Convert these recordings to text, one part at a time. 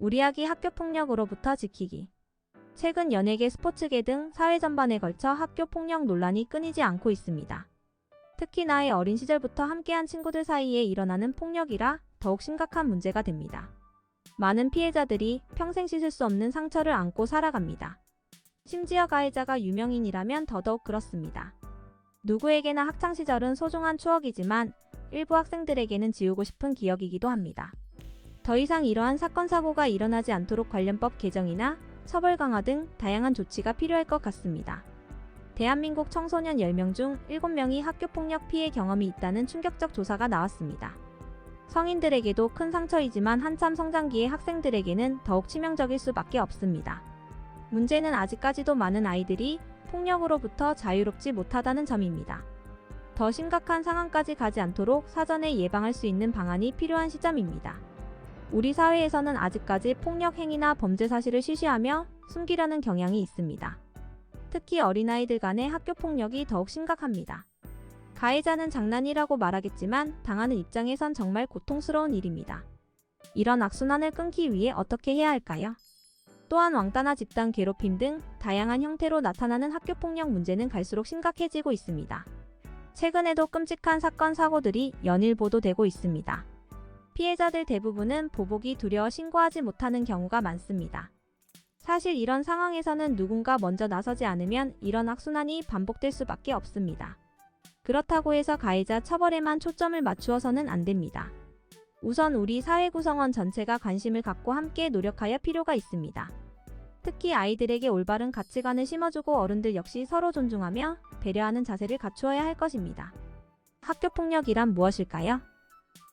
우리 아기 학교 폭력으로부터 지키기. 최근 연예계, 스포츠계 등 사회 전반에 걸쳐 학교 폭력 논란이 끊이지 않고 있습니다. 특히 나의 어린 시절부터 함께한 친구들 사이에 일어나는 폭력이라 더욱 심각한 문제가 됩니다. 많은 피해자들이 평생 씻을 수 없는 상처를 안고 살아갑니다. 심지어 가해자가 유명인이라면 더더욱 그렇습니다. 누구에게나 학창시절은 소중한 추억이지만 일부 학생들에게는 지우고 싶은 기억이기도 합니다. 더 이상 이러한 사건, 사고가 일어나지 않도록 관련법 개정이나 처벌 강화 등 다양한 조치가 필요할 것 같습니다. 대한민국 청소년 10명 중 7명이 학교폭력 피해 경험이 있다는 충격적 조사가 나왔습니다. 성인들에게도 큰 상처이지만 한참 성장기의 학생들에게는 더욱 치명적일 수밖에 없습니다. 문제는 아직까지도 많은 아이들이 폭력으로부터 자유롭지 못하다는 점입니다. 더 심각한 상황까지 가지 않도록 사전에 예방할 수 있는 방안이 필요한 시점입니다. 우리 사회에서는 아직까지 폭력 행위나 범죄 사실을 쉬쉬하며 숨기려는 경향이 있습니다. 특히 어린아이들 간의 학교 폭력이 더욱 심각합니다. 가해자는 장난이라고 말하겠지만 당하는 입장에선 정말 고통스러운 일입니다. 이런 악순환을 끊기 위해 어떻게 해야 할까요? 또한 왕따나 집단 괴롭힘 등 다양한 형태로 나타나는 학교 폭력 문제는 갈수록 심각해지고 있습니다. 최근에도 끔찍한 사건 사고들이 연일 보도되고 있습니다. 피해자들 대부분은 보복이 두려워 신고하지 못하는 경우가 많습니다. 사실 이런 상황에서는 누군가 먼저 나서지 않으면 이런 악순환이 반복될 수밖에 없습니다. 그렇다고 해서 가해자 처벌에만 초점을 맞추어서는 안 됩니다. 우선 우리 사회 구성원 전체가 관심을 갖고 함께 노력하여 필요가 있습니다. 특히 아이들에게 올바른 가치관을 심어주고 어른들 역시 서로 존중하며 배려하는 자세를 갖추어야 할 것입니다. 학교 폭력이란 무엇일까요?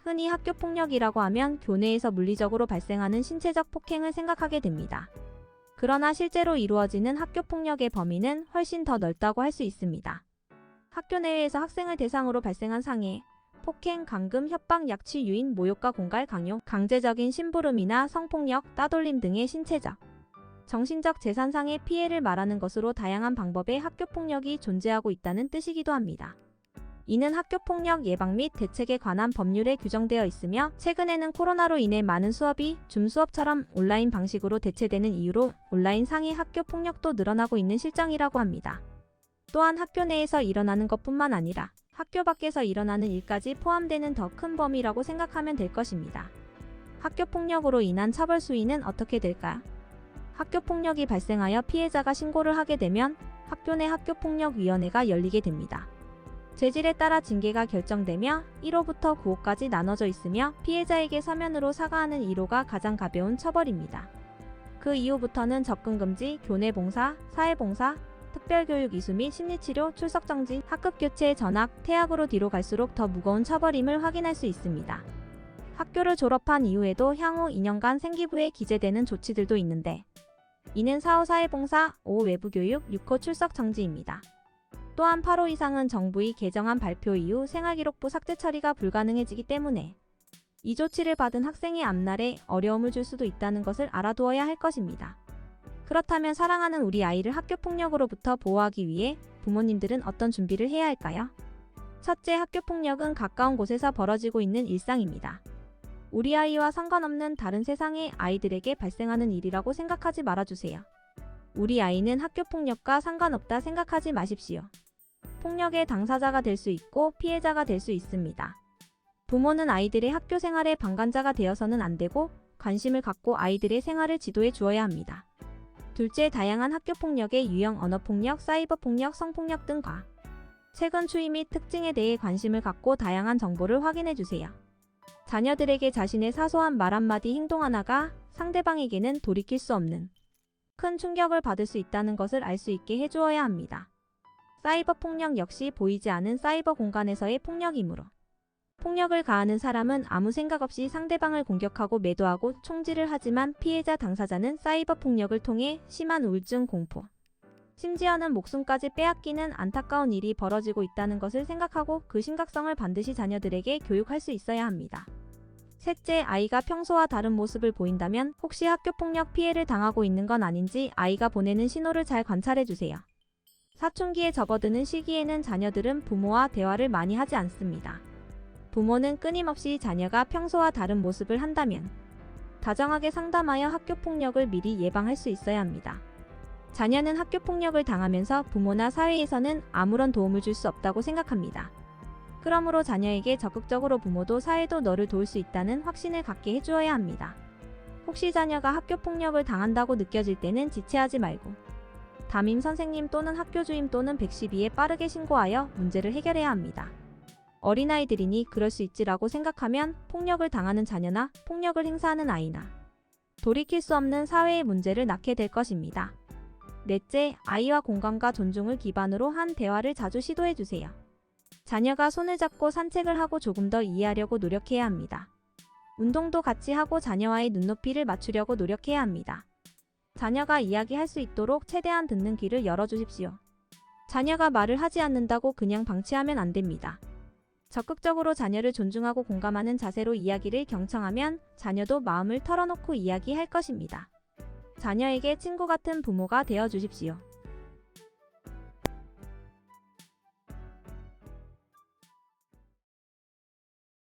흔히 학교 폭력이라고 하면 교내에서 물리적으로 발생하는 신체적 폭행을 생각하게 됩니다. 그러나 실제로 이루어지는 학교 폭력의 범위는 훨씬 더 넓다고 할 수 있습니다. 학교 내외에서 학생을 대상으로 발생한 상해, 폭행, 감금, 협박, 약취, 유인, 모욕과 공갈, 강요, 강제적인 심부름이나 성폭력, 따돌림 등의 신체적, 정신적 재산상의 피해를 말하는 것으로 다양한 방법의 학교 폭력이 존재하고 있다는 뜻이기도 합니다. 이는 학교 폭력 예방 및 대책에 관한 법률에 규정되어 있으며 최근에는 코로나로 인해 많은 수업이 줌 수업처럼 온라인 방식으로 대체되는 이유로 온라인 상해 학교 폭력도 늘어나고 있는 실정이라고 합니다. 또한 학교 내에서 일어나는 것뿐만 아니라 학교 밖에서 일어나는 일까지 포함되는 더 큰 범위라고 생각하면 될 것입니다. 학교 폭력으로 인한 처벌 수위는 어떻게 될까요? 학교 폭력이 발생하여 피해자가 신고를 하게 되면 학교 내 학교폭력위원회가 열리게 됩니다. 죄질에 따라 징계가 결정되며 1호부터 9호까지 나눠져 있으며 피해자에게 서면으로 사과하는 1호가 가장 가벼운 처벌입니다. 그 이후부터는 접근 금지, 교내 봉사, 사회 봉사, 특별교육 이수 및 심리치료, 출석 정지, 학급 교체, 전학, 퇴학으로 뒤로 갈수록 더 무거운 처벌임을 확인할 수 있습니다. 학교를 졸업한 이후에도 향후 2년간 생기부에 기재되는 조치들도 있는데 이는 4호 사회봉사, 5호 외부교육, 6호 출석 정지입니다. 또한 8호 이상은 정부의 개정안 발표 이후 생활기록부 삭제 처리가 불가능해지기 때문에 이 조치를 받은 학생의 앞날에 어려움을 줄 수도 있다는 것을 알아두어야 할 것입니다. 그렇다면 사랑하는 우리 아이를 학교 폭력으로부터 보호하기 위해 부모님들은 어떤 준비를 해야 할까요? 첫째, 학교 폭력은 가까운 곳에서 벌어지고 있는 일상입니다. 우리 아이와 상관없는 다른 세상의 아이들에게 발생하는 일이라고 생각하지 말아주세요. 우리 아이는 학교 폭력과 상관없다 생각하지 마십시오. 폭력의 당사자가 될 수 있고 피해자가 될 수 있습니다. 부모는 아이들의 학교 생활의 방관자가 되어서는 안 되고 관심을 갖고 아이들의 생활을 지도해 주어야 합니다. 둘째, 다양한 학교 폭력의 유형 언어 폭력, 사이버 폭력, 성폭력 등과 최근 추이 및 특징에 대해 관심을 갖고 다양한 정보를 확인해 주세요. 자녀들에게 자신의 사소한 말 한마디 행동 하나가 상대방에게는 돌이킬 수 없는 큰 충격을 받을 수 있다는 것을 알 수 있게 해주어야 합니다. 사이버 폭력 역시 보이지 않은 사이버 공간에서의 폭력이므로 폭력을 가하는 사람은 아무 생각 없이 상대방을 공격하고 매도하고 총질을 하지만 피해자 당사자는 사이버 폭력을 통해 심한 우울증 공포, 심지어는 목숨까지 빼앗기는 안타까운 일이 벌어지고 있다는 것을 생각하고 그 심각성을 반드시 자녀들에게 교육할 수 있어야 합니다. 셋째, 아이가 평소와 다른 모습을 보인다면 혹시 학교 폭력 피해를 당하고 있는 건 아닌지 아이가 보내는 신호를 잘 관찰해 주세요. 사춘기에 접어드는 시기에는 자녀들은 부모와 대화를 많이 하지 않습니다. 부모는 끊임없이 자녀가 평소와 다른 모습을 한다면 다정하게 상담하여 학교 폭력을 미리 예방할 수 있어야 합니다. 자녀는 학교 폭력을 당하면서 부모나 사회에서는 아무런 도움을 줄 수 없다고 생각합니다. 그러므로 자녀에게 적극적으로 부모도 사회도 너를 도울 수 있다는 확신을 갖게 해주어야 합니다. 혹시 자녀가 학교 폭력을 당한다고 느껴질 때는 지체하지 말고 담임 선생님 또는 학교 주임 또는 112에 빠르게 신고하여 문제를 해결해야 합니다. 어린아이들이니 그럴 수 있지라고 생각하면 폭력을 당하는 자녀나 폭력을 행사하는 아이나 돌이킬 수 없는 사회의 문제를 낳게 될 것입니다. 넷째, 아이와 공감과 존중을 기반으로 한 대화를 자주 시도해 주세요. 자녀가 손을 잡고 산책을 하고 조금 더 이해하려고 노력해야 합니다. 운동도 같이 하고 자녀와의 눈높이를 맞추려고 노력해야 합니다. 자녀가 이야기할 수 있도록 최대한 듣는 귀를 열어주십시오. 자녀가 말을 하지 않는다고 그냥 방치하면 안 됩니다. 적극적으로 자녀를 존중하고 공감하는 자세로 이야기를 경청하면 자녀도 마음을 털어놓고 이야기할 것입니다. 자녀에게 친구 같은 부모가 되어 주십시오.